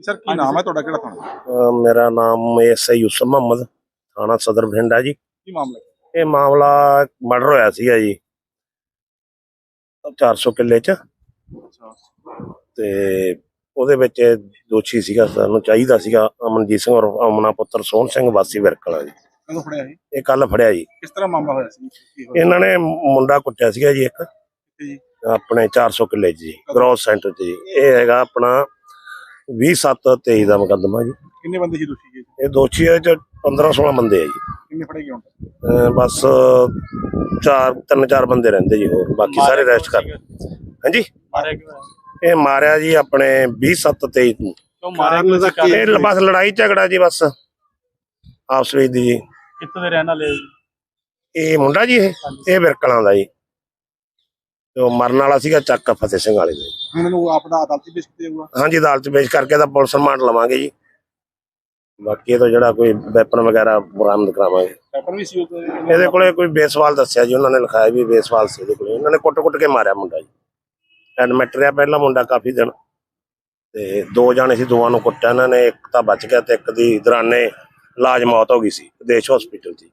Sir ਕੀ ਨਾਮ ਹੈ ਤੁਹਾਡਾ? ਕਿਹੜਾ ਥਾਣਾ? ਮੇਰਾ ਨਾਮ ਐਸਆਈ ਯੂਸਫ ਮੁਹੰਮਦ ਥਾਣਾ ਸਦਰ ਬਠਿੰਡਾ ਜੀ। ਕੀ ਮਾਮਲਾ? ਹੈ? ਇਹ ਮਾਮਲਾ ਮਰਡਰ ਹੋਇਆ ਸੀਗਾ ਜੀ। 400 ਕਿੱਲੇ ਚ। ਅੱਛਾ। ਤੇ ਉਹਦੇ ਵਿੱਚ ਦੋਸ਼ੀ ਸੀਗਾ ਸਾਨੂੰ ਚਾਹੀਦਾ ਸੀਗਾ ਅਮਨਜੀਤ ਸਿੰਘ ਔਰ ਅਮਨਾ ਪੁੱਤਰ ਸੋਹਣ ਸਿੰਘ ਵਾਸੀ ਵਿਰਕਲਾ ਜੀ। ਕਦੋਂ ਫੜਿਆ ਇਹ ਇਹ ਕੱਲ ਫੜਿਆ ਜੀ। ਕਿਸ ਤਰ੍ਹਾਂ ਮਾਮਲਾ ਹੋਇਆ ਸੀ? ਕੀ ਹੋਇਆ? ਇਹਨਾਂ ਨੇ ਮੁੰਡਾ ਕੁੱਟਿਆ ਸੀਗਾ ਜੀ ਇੱਕ। ਜੀ? ਆਪਣੇ 400 ਕਿੱਲੇ 'ਚ ਜੀ ਗਰੋਸ ਸੈਂਟਰ 'ਚ ਜੀ। ਇਹ ਹੈਗਾ ਆਪਣਾ 27 ਦਾ ਮੁਕੱਦਮਾ ਜੀ। ਕਿੰਨੇ ਬੰਦੇ ਸੀ ਦੋਸ਼ੀ ਜੀ? ਇਹ ਦੋਸ਼ੀ ਇਹ ਚ 15 16 ਬੰਦੇ ਆ ਜੀ। ਕਿੰਨੇ ਫੜੇ ਗਏ ਹੁਣ ਅਹ ਬਸ ਚਾਰ ਤਿੰਨ ਚਾਰ ਬੰਦੇ ਰਹਿੰਦੇ ਜੀ ਹੋਰ ਬਾਕੀ ਸਾਰੇ ਰੈਸਟ ਕਰ ਹਾਂਜੀ? ਮਾਰਿਆ ਕਿਉਂ ਇਹ ਮਾਰਿਆ ਜੀ ਆਪਣੇ 27 23 ਨੂੰ। ਕਿਉਂ ਮਾਰਿਆ ਕਿਉਂ ਸੀ ਇਹ ਬਸ ਲੜਾਈ ਝਗੜਾ ਜੀ ਬਸ। ਆਪਸ ਵਿੱਚ ਦੀ ਜੀ। ਕਿੱਥੋਂ ਦੇ ਰਹਿਣ ਵਾਲੇ ਹੋ ਜੀ? ਇਹ ਮੁੰਡਾ ਜੀ ਇਹ ਇਹ ਵਿਰਕਲਾਂ ਦਾ ਜੀ। ਤੇ ਉਹ ਮਰਨ ਵਾਲਾ ਸੀਗਾ ਚੱਕ ਫਤਿਹ ਸਿੰਘ ਵਾਲੇ ਦੇ। ਹੁਣ ਇਹਨੂੰ ਆਪਣਾ ਅਦਾਲਤੀ ਪੇਸ਼ ਕੀਤਾ ਜਾਊਗਾ? ਹਾਂਜੀ ਅਦਾਲਤ 'ਚ ਪੇਸ਼ ਕਰਕੇ ਤਾਂ ਪੁਲਿਸ ਰਿਮਾਂਡ ਲਵਾਂਗੇ ਜੀ। ਬਾਕੀ ਇਹ ਤਾਂ ਜਿਹੜਾ ਕੋਈ ਵੈਪਨ ਵਗੈਰਾ ਬਰਾਮਦ ਕਰਾਵਾਂਗੇ। ਪੇਪਰ ਵੀ ਸੀ ਉਹ ਇਹਦੇ ਕੋਲੇ ਕੋਈ ਬੇਸਵਾਲ ਦੱਸਿਆ ਜੀ ਉਹਨਾਂ ਨੇ ਲਿਖਾਇਆ ਵੀ ਬੇਸਵਾਲ ਸੀ ਇਹਦੇ ਕੋਲੇ। ਇਹਨਾਂ ਨੇ ਕੁੱਟ-ਕੁੱਟ ਕੇ ਮਾਰਿਆ ਮੁੰਡਾ ਜੀ। ਐਡਮਿਟ ਰਿਹਾ ਪਹਿਲਾਂ ਮੁੰਡਾ ਕਾਫੀ ਦਿਨ। ਤੇ ਦੋ ਜਾਣੇ ਸੀ ਦੋਵਾਂ ਨੂੰ ਕੁੱਟਿਆ। ਇਹਨਾਂ ਨੇ ਇੱਕ ਤਾਂ ਬਚ ਗਿਆ ਤੇ ਇੱਕ ਦੀ ਦੌਰਾਨੇ ਇਲਾਜ ਮੌਤ ਹੋ ਗਈ ਸੀ ਵਿਦੇਸ਼ ਹਸਪੀਟਲ 'ਚ।